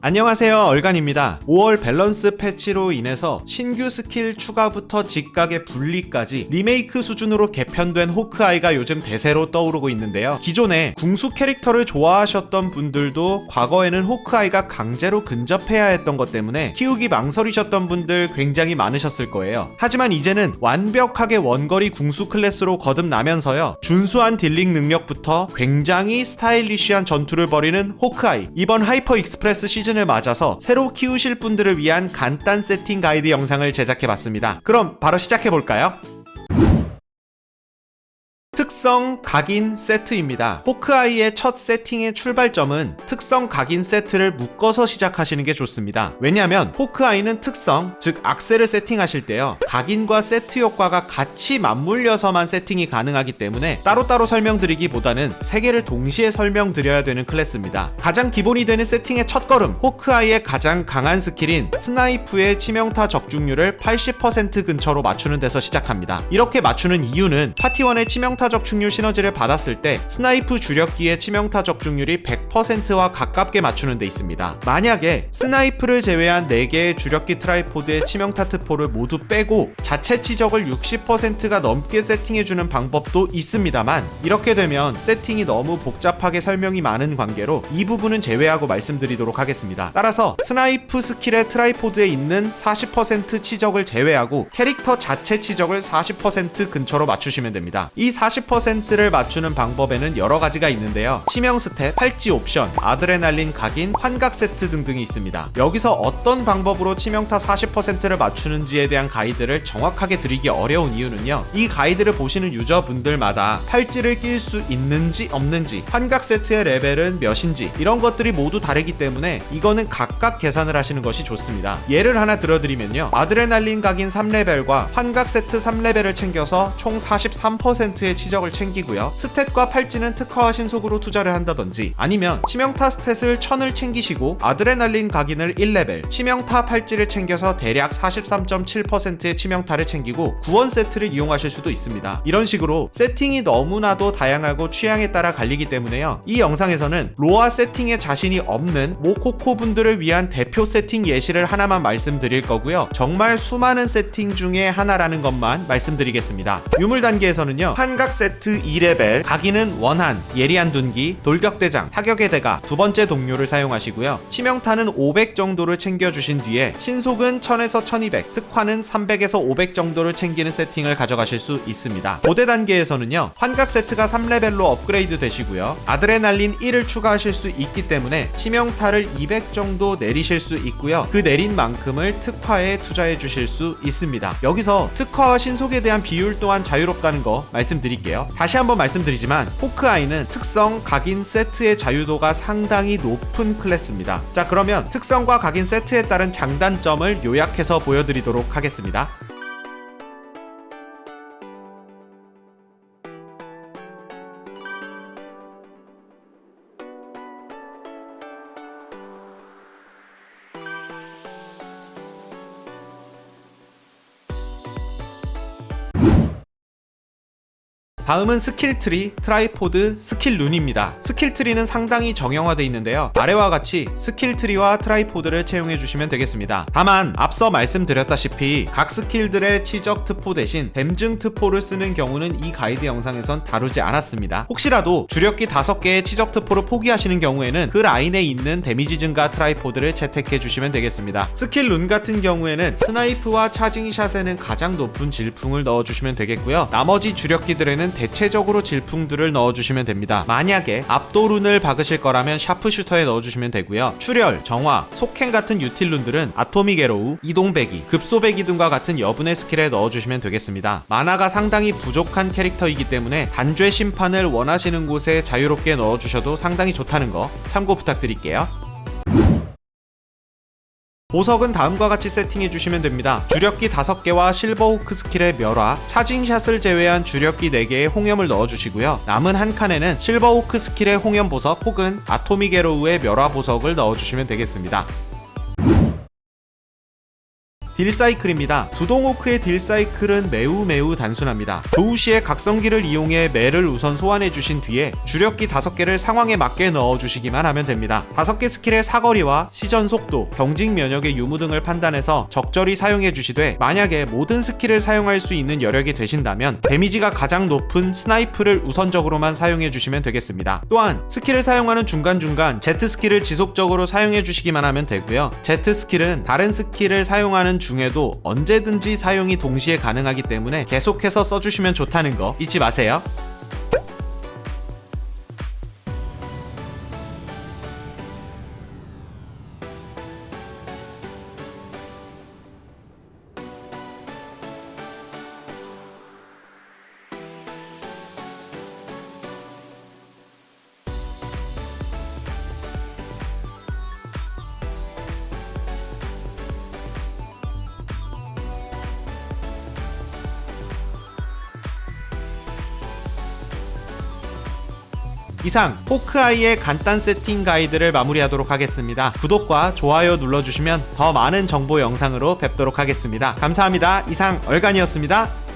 안녕하세요 얼간입니다. 5월 밸런스 패치로 인해서 신규 스킬 추가부터 직각의 분리까지 리메이크 수준으로 개편된 호크아이가 요즘 대세로 떠오르고 있는데요. 기존에 궁수 캐릭터를 좋아하셨던 분들도 과거에는 호크아이가 강제로 근접해야 했던 것 때문에 키우기 망설이셨던 분들 굉장히 많으셨을 거예요. 하지만 이제는 완벽하게 원거리 궁수 클래스로 거듭나면서요 준수한 딜링 능력부터 굉장히 스타일리쉬한 전투를 벌이는 호크아이. 이번 하이퍼 익스프레스 시즌 을 맞아서 새로 키우실 분들을 위한 간단 세팅 가이드 영상을 제작해봤습니다. 그럼 바로 시작해볼까요? 특성 각인 세트입니다. 호크아이의 첫 세팅의 출발점은 특성 각인 세트를 묶어서 시작하시는 게 좋습니다. 왜냐하면 호크아이는 특성, 즉 악셀을 세팅하실 때요. 각인과 세트 효과가 같이 맞물려서만 세팅이 가능하기 때문에 따로따로 설명드리기보다는 세 개를 동시에 설명드려야 되는 클래스입니다. 가장 기본이 되는 세팅의 첫 걸음, 호크아이의 가장 강한 스킬인 스나이프의 치명타 적중률을 80% 근처로 맞추는 데서 시작합니다. 이렇게 맞추는 이유는 파티원의 치명타 적중률 시너지를 받았을 때 스나이프 주력기의 치명타 적중률이 100%와 가깝게 맞추는 데 있습니다. 만약에 스나이프를 제외한 4개의 주력기 트라이포드의 치명타 트포를 모두 빼고 자체 치적을 60%가 넘게 세팅해주는 방법도 있습니다만 이렇게 되면 세팅이 너무 복잡하게 설명이 많은 관계로 이 부분은 제외하고 말씀드리도록 하겠습니다. 따라서 스나이프 스킬의 트라이포드에 있는 40% 치적을 제외하고 캐릭터 자체 치적을 40% 근처로 맞추시면 됩니다. 이 40%를 맞추는 방법에는 여러 가지가 있는데요. 치명 스탯, 팔찌 옵션, 아드레날린 각인, 환각 세트 등등이 있습니다. 여기서 어떤 방법으로 치명타 40%를 맞추는지에 대한 가이드를 정확하게 드리기 어려운 이유는요. 이 가이드를 보시는 유저분들마다 팔찌를 낄 수 있는지 없는지, 환각 세트의 레벨은 몇인지 이런 것들이 모두 다르기 때문에 이거는 각각 계산을 하시는 것이 좋습니다. 예를 하나 들어드리면요. 아드레날린 각인 3레벨과 환각 세트 3레벨을 챙겨서 총 43%의 치적을 챙기고요. 스탯과 팔찌는 특화와 신속으로 투자를 한다든지 아니면 치명타 스탯을 1000을 챙기시고 아드레날린 각인을 1레벨, 치명타 팔찌를 챙겨서 대략 43.7%의 치명타를 챙기고 구원 세트를 이용하실 수도 있습니다. 이런 식으로 세팅이 너무나도 다양하고 취향에 따라 갈리기 때문에요. 이 영상에서는 로아 세팅에 자신이 없는 모코코 분들을 위한 대표 세팅 예시를 하나만 말씀드릴 거고요. 정말 수많은 세팅 중에 하나라는 것만 말씀드리겠습니다. 유물 단계에서는요. 환각 세트 2레벨, 각인은 원한, 예리한 둔기, 돌격대장, 타격의 대가 두 번째 동료를 사용하시고요. 치명타는 500 정도를 챙겨주신 뒤에 신속은 1000에서 1200, 특화는 300에서 500 정도를 챙기는 세팅을 가져가실 수 있습니다. 고대 단계에서는요. 환각 세트가 3레벨로 업그레이드 되시고요. 아드레날린 1을 추가하실 수 있기 때문에 치명타를 200 정도 내리실 수 있고요. 그 내린 만큼을 특화에 투자해 주실 수 있습니다. 여기서 특화와 신속에 대한 비율 또한 자유롭다는 거 말씀드 릴게요. 다시 한번 말씀드리지만 호크아이는 특성 각인 세트의 자유도가 상당히 높은 클래스입니다. 자 그러면 특성과 각인 세트에 따른 장단점을 요약해서 보여드리도록 하겠습니다. 다음은 스킬 트리, 트라이포드, 스킬 룬입니다. 스킬 트리는 상당히 정형화되어 있는데요. 아래와 같이 스킬 트리와 트라이포드를 채용해 주시면 되겠습니다. 다만 앞서 말씀드렸다시피 각 스킬들의 치적 특포 대신 댐증 특포를 쓰는 경우는 이 가이드 영상에선 다루지 않았습니다. 혹시라도 주력기 5개의 치적 특포를 포기하시는 경우에는 그 라인에 있는 데미지 증가 트라이포드를 채택해 주시면 되겠습니다. 스킬 룬 같은 경우에는 스나이프와 차징샷에는 가장 높은 질풍을 넣어 주시면 되겠고요. 나머지 주력기들에는 대체적으로 질풍들을 넣어주시면 됩니다. 만약에 압도룬을 박으실 거라면 샤프슈터에 넣어주시면 되고요. 출혈, 정화, 속행 같은 유틸룬들은 아토믹 에로우, 이동배기, 급소배기 등과 같은 여분의 스킬에 넣어주시면 되겠습니다. 만화가 상당히 부족한 캐릭터이기 때문에 단죄 심판을 원하시는 곳에 자유롭게 넣어주셔도 상당히 좋다는 거 참고 부탁드릴게요. 보석은 다음과 같이 세팅해 주시면 됩니다. 주력기 5개와 실버호크 스킬의 멸화, 차징샷을 제외한 주력기 4개의 홍염을 넣어주시고요. 남은 한 칸에는 실버호크 스킬의 홍염 보석 혹은 아토믹 에로우의 멸화 보석을 넣어주시면 되겠습니다. 딜 사이클입니다. 두동 호크의 딜 사이클은 매우 매우 단순합니다. 도우시의 각성기를 이용해 매를 우선 소환해 주신 뒤에 주력기 5개를 상황에 맞게 넣어 주시기만 하면 됩니다. 5개 스킬의 사거리와 시전 속도, 경직 면역의 유무 등을 판단해서 적절히 사용해 주시되 만약에 모든 스킬을 사용할 수 있는 여력이 되신다면 데미지가 가장 높은 스나이프를 우선적으로만 사용해 주시면 되겠습니다. 또한 스킬을 사용하는 중간중간 Z 스킬을 지속적으로 사용해 주시기만 하면 되고요. Z 스킬은 다른 스킬을 사용하는 중에도 언제든지 사용이 동시에 가능하기 때문에 계속해서 써주시면 좋다는 거 잊지 마세요. 이상 호크아이의 간단 세팅 가이드를 마무리하도록 하겠습니다. 구독과 좋아요 눌러주시면 더 많은 정보 영상으로 뵙도록 하겠습니다. 감사합니다. 이상 얼간이었습니다.